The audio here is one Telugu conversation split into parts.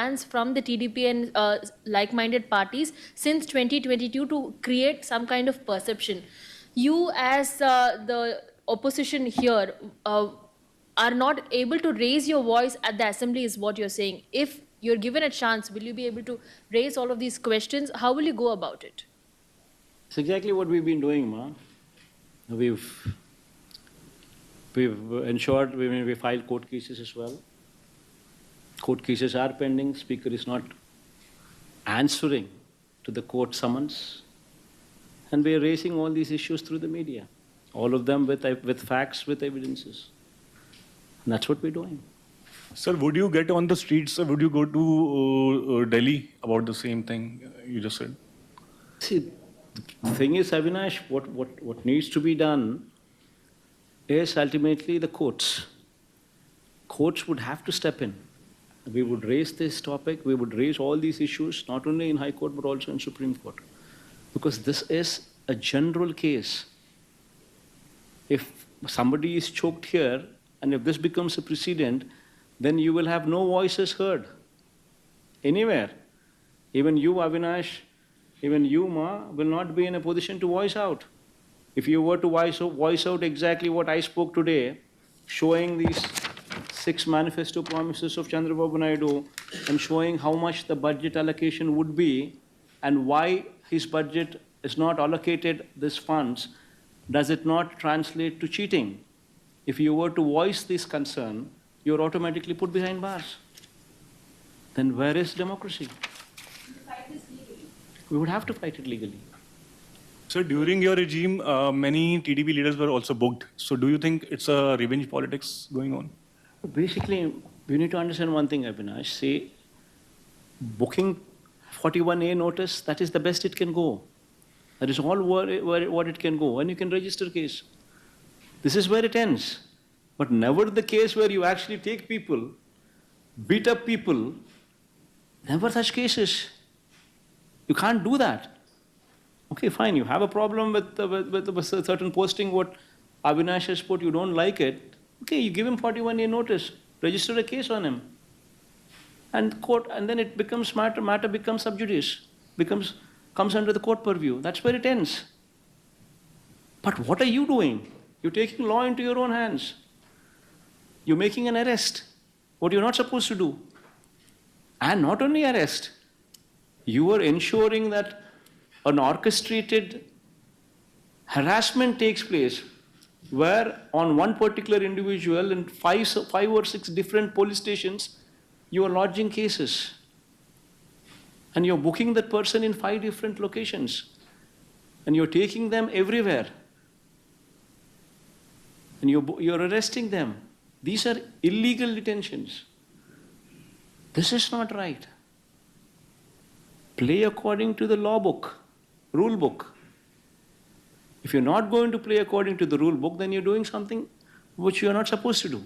plans from the TDP and uh, like-minded parties since 2022 to create some kind of perception. You, as uh, the opposition here, uh, are not able to raise your voice at the assembly, is what you're saying. If you're given a chance, will you be able to raise all of these questions? How will you go about it? It's exactly what we've been doing, ma. We've we've ensured we we filed court cases as well. Court cases are pending. Speaker is not answering to the court summons, and we are raising all these issues through the media, all of them with with facts, with evidences. And that's what we're doing. Sir, would you get on the streets? Or would you go to uh, uh, Delhi about the same thing you just said? See, the thing is, Avinash, what, what, what needs to be done is ultimately the courts. Courts would have to step in. We would raise this topic, we would raise all these issues, not only in High Court but also in Supreme Court. Because this is a general case. If somebody is choked here, and if this becomes a precedent, then you will have no voices heard anywhere. Even you, Avinash, even you, Ma, will not be in a position to voice out. If you were to voice out, exactly what I spoke today, showing these six manifesto promises of Chandrababu Naidu and showing how much the budget allocation would be and why his budget is not allocated these funds, does it not translate to cheating? If you were to voice this concern, you're automatically put behind bars. Then where is democracy? We would have to fight it legally. Sir, during your regime, uh, many TDP leaders were also booked. So, do you think it's a revenge politics going on? Basically, we need to understand one thing, Avinash. See, booking 41A notice, that is the best it can go. That is all where, where, what it can go. And you can register case. This is where it ends. But never the case where you actually take people, beat up people, never such cases. You can't do that. Okay, fine, you have a problem with, uh, with, with a certain posting, what Avinash has put, you don't like it. Okay, you give him 41 day notice, register a case on him. And court, and then it becomes matter, matter becomes sub judice, becomes, comes under the court purview. That's where it ends. But what are you doing? You're taking law into your own hands. You're making an arrest, what you're not supposed to do. And not only arrest, you are ensuring that an orchestrated harassment takes place where on one particular individual in five, five or six different police stations you are lodging cases. And you're booking that person in five different locations. And you're taking them everywhere. And you're, you're arresting them. These are illegal detentions. This is not right. Play according to the law book rule book. If you're not going to play according to the rule book, then you're doing something which you're not supposed to do.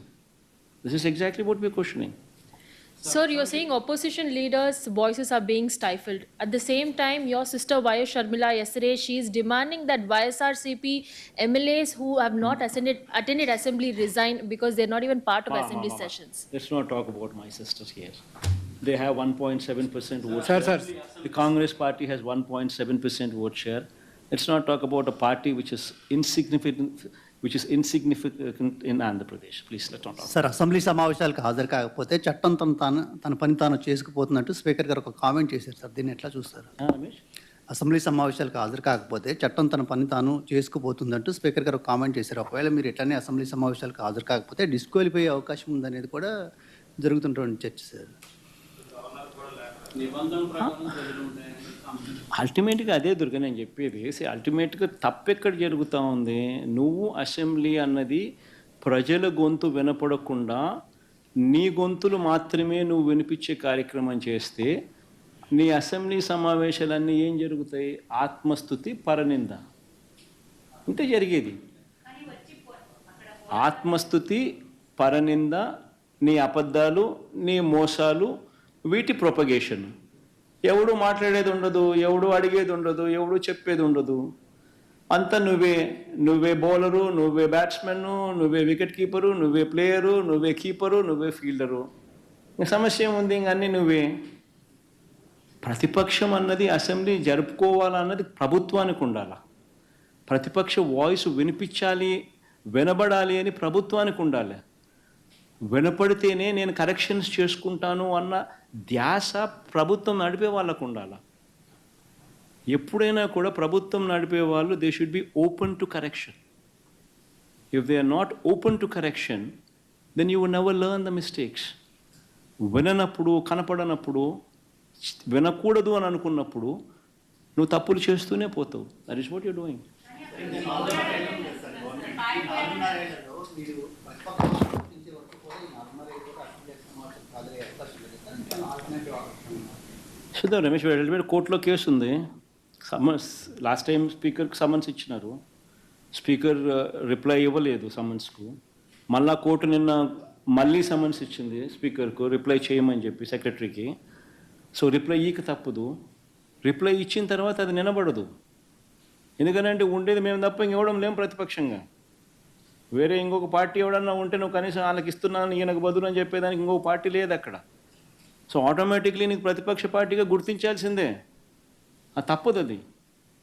This is exactly what we're questioning. Sir, you're saying opposition leaders' voices are being stifled. At the same time, your sister Y.S. Sharmila yesterday, she is demanding that YSRCP MLAs who have not attended, attended assembly resign because they're not even part of Ha, ha, assembly ha, ha. sessions. Let's not talk about my sisters here. They have 1.7% vote Sir, share. sir. The Congress party has 1.7% vote share. Let's not talk about a party which is insignificant, which is insignificant in Andhra Pradesh. Please, let's not talk. Sir assembly సమావేశాలకు హాజరు కాకపోతే చట్టం తన తాను తన పని తాను చేసుకుపోతున్నట్టు స్పీకర్ గారు ఒక కామెంట్ చేశారు సార్ దీన్ని ఎట్లా చూస్తారు Ah, Ramesh? అసెంబ్లీ సమావేశాలకు హాజరు కాకపోతే చట్టం తన పని తాను చేసుకుపోతుందంటూ స్పీకర్ గారు ఒక కామెంట్ చేశారు ఒకవేళ మీరు ఎట్లనే అసెంబ్లీ సమావేశాలకు హాజరు కాకపోతే డిస్క్వాలిఫై అయ్యే అవకాశం ఉందనేది కూడా జరుగుతుంటుంది చర్చ సార్ అల్టిమేట్గా అదే దుర్గ నేను చెప్పేది అల్టిమేట్గా తప్పెక్కడ జరుగుతూ ఉంది? నువ్వు అసెంబ్లీ అన్నది ప్రజల గొంతు వినపడకుండా నీ గొంతులు మాత్రమే నువ్వు వినిపించే కార్యక్రమం చేస్తే నీ అసెంబ్లీ సమావేశాలన్నీ ఏం జరుగుతాయి? ఆత్మస్థుతి పరనింద. ఇంతే జరిగేది. ఆత్మస్థుతి పరనింద నీ అబద్ధాలు నీ మోసాలు వీటి ప్రొపగేషన్ ఎవడు మాట్లాడేది ఉండదు ఎవడు అడిగేది ఉండదు ఎవడు చెప్పేది ఉండదు. అంతా నువ్వే నువ్వే బౌలరు నువ్వే బ్యాట్స్మెన్ నువ్వే వికెట్ కీపరు నువ్వే ప్లేయరు నువ్వే కీపరు నువ్వే ఫీల్డరు సమస్య ఏముంది? ఇంక అన్నీ నువ్వే. ప్రతిపక్షం అన్నది అసెంబ్లీ జరుపుకోవాలన్నది ప్రభుత్వానికి ఉండాలి? ప్రతిపక్ష వాయిస్ వినిపించాలి వినబడాలి అని ప్రభుత్వానికి ఉండాలి. వినపడితేనే నేను కరెక్షన్స్ చేసుకుంటాను అన్న ధ్యాస ప్రభుత్వం నడిపే వాళ్ళకు ఉండాల? ఎప్పుడైనా కూడా ప్రభుత్వం నడిపే వాళ్ళు they should be open to correction if they are not open to correction then you never learn the mistakes విననప్పుడు కనపడనప్పుడు వినకూడదు అని అనుకున్నప్పుడు నువ్వు తప్పులు చేస్తూనే పోతావు. That is what you doing మీరు ప్రతిపక్షం ప్రశ్నించే వరకు కూడా ఈ నాలుగున్నర ఏళ్ళు కూడా అసెంబ్లీ సమావేశాలకు హాజరయ్యే అవకాశం లేదు సార్. ఇంకా ఆల్టర్నేటివ్ ఆప్షన్ ఉందా? చూద్దాం రమేష్ వెళ్ళి మీద కోర్టులో కేసు ఉంది. సమన్స్ లాస్ట్ టైం స్పీకర్కి సమన్స్ ఇచ్చినారు. స్పీకర్ రిప్లై uh, ఇవ్వలేదు సమన్స్కు మళ్ళా కోర్టు నిన్న మళ్ళీ సమన్స్ ఇచ్చింది స్పీకర్కు రిప్లై చేయమని చెప్పి సెక్రటరీకి సో రిప్లై ఈక తప్పదు. రిప్లై ఇచ్చిన తర్వాత అది నిలబడదు. ఎందుకంటే ఉండేది మేము తప్ప ఇంకెవడం లేం ప్రతిపక్షంగా. వేరే ఇంకొక పార్టీ ఎవడన్నా ఉంటే నువ్వు కనీసం వాళ్ళకి ఇస్తున్నాను ఈయనకు బదులు అని చెప్పేదానికి ఇంకొక పార్టీ లేదు అక్కడ. సో ఆటోమేటిక్లీ నీకు ప్రతిపక్ష పార్టీగా గుర్తించాల్సిందే. అది తప్పదు అది.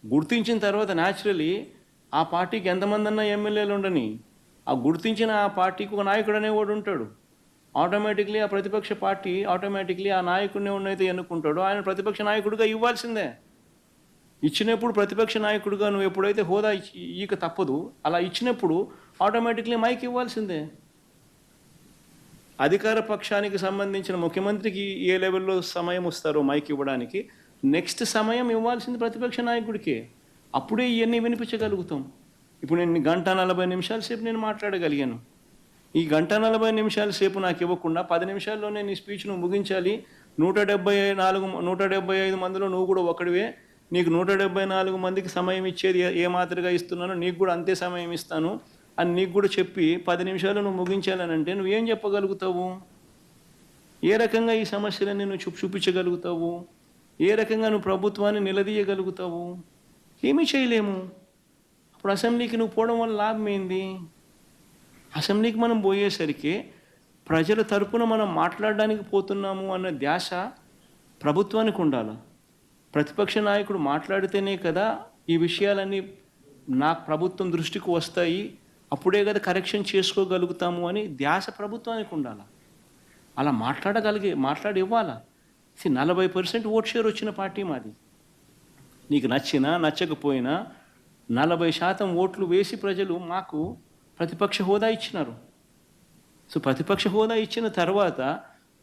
గుర్తించిన తర్వాత న్యాచురలీ ఆ పార్టీకి ఎంతమంది అన్న ఎమ్మెల్యేలు ఉండని ఆ గుర్తించిన ఆ పార్టీకి ఒక నాయకుడు అనేవాడు ఉంటాడు. ఆటోమేటిక్లీ ఆ ప్రతిపక్ష పార్టీ ఆటోమేటిక్లీ ఆ నాయకుడిని ఉన్నైతే ఎన్నుకుంటాడో ఆయన ప్రతిపక్ష నాయకుడిగా ఇవ్వాల్సిందే. ఇచ్చినప్పుడు ప్రతిపక్ష నాయకుడిగా నువ్వు ఎప్పుడైతే హోదా ఇక ఈక తప్పదు అలా ఇచ్చినప్పుడు ఆటోమేటిక్లీ మైక్ ఇవ్వాల్సిందే. అధికార పక్షానికి సంబంధించిన ముఖ్యమంత్రికి ఏ లెవెల్లో సమయం వస్తారో మైక్ ఇవ్వడానికి నెక్స్ట్ సమయం ఇవ్వాల్సింది ప్రతిపక్ష నాయకుడికి. అప్పుడే ఇవన్నీ వినిపించగలుగుతాం. ఇప్పుడు నేను గంట నలభై నిమిషాల సేపు నేను మాట్లాడగలిగాను. ఈ గంట నలభై నిమిషాల సేపు నాకు ఇవ్వకుండా పది నిమిషాల్లో నేను ఈ స్పీచ్ను ముగించాలి. నూట డెబ్బై నాలుగు నూట డెబ్బై ఐదు మందిలో నువ్వు కూడా ఒకడివే. నీకు నూట డెబ్బై నాలుగు మందికి సమయం ఇచ్చేది ఏ- ఏ మాదిరిగా ఇస్తున్నానో నీకు కూడా అంతే సమయం ఇస్తాను. అని నీకు కూడా చెప్పి పది నిమిషాలు నువ్వు ముగించాలని అంటే నువ్వేం చెప్పగలుగుతావు? ఏ రకంగా ఈ సమస్యలన్నీ నువ్వు చూపు చూపించగలుగుతావు? ఏ రకంగా నువ్వు ప్రభుత్వాన్ని నిలదీయగలుగుతావు? ఏమీ చేయలేము. అప్పుడు అసెంబ్లీకి నువ్వు పోవడం వల్ల లాభం ఏంది? అసెంబ్లీకి మనం పోయేసరికి ప్రజల తరపున మనం మాట్లాడడానికి పోతున్నాము అన్న ధ్యాస ప్రభుత్వానికి ఉండాలి? ప్రతిపక్ష నాయకుడు మాట్లాడితేనే కదా ఈ విషయాలన్నీ నాకు ప్రభుత్వం దృష్టికి వస్తాయి అప్పుడే కదా కరెక్షన్ చేసుకోగలుగుతాము అని ధ్యాస ప్రభుత్వానికి ఉండాలి? అలా మాట్లాడగలిగే మాట్లాడి ఇవ్వాలా నలభై పర్సెంట్ ఓట్ షేర్ వచ్చిన పార్టీ మాది. నీకు నచ్చినా నచ్చకపోయినా నలభై శాతం ఓట్లు వేసి ప్రజలు మాకు ప్రతిపక్ష హోదా ఇచ్చినారు. సో ప్రతిపక్ష హోదా ఇచ్చిన తర్వాత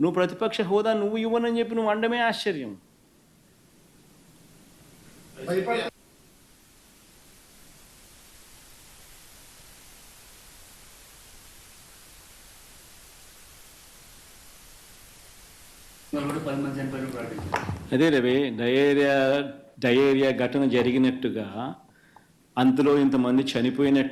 నువ్వు ప్రతిపక్ష హోదా నువ్వు ఇవ్వనని చెప్పి నువ్వు అండమే ఆశ్చర్యం. పది మంది చనిపోయిన ప్రకటించారు అదే రవి డయేరియా డయేరియా ఘటన జరిగినట్టుగా అంతలో ఇంతమంది చనిపోయినట్టు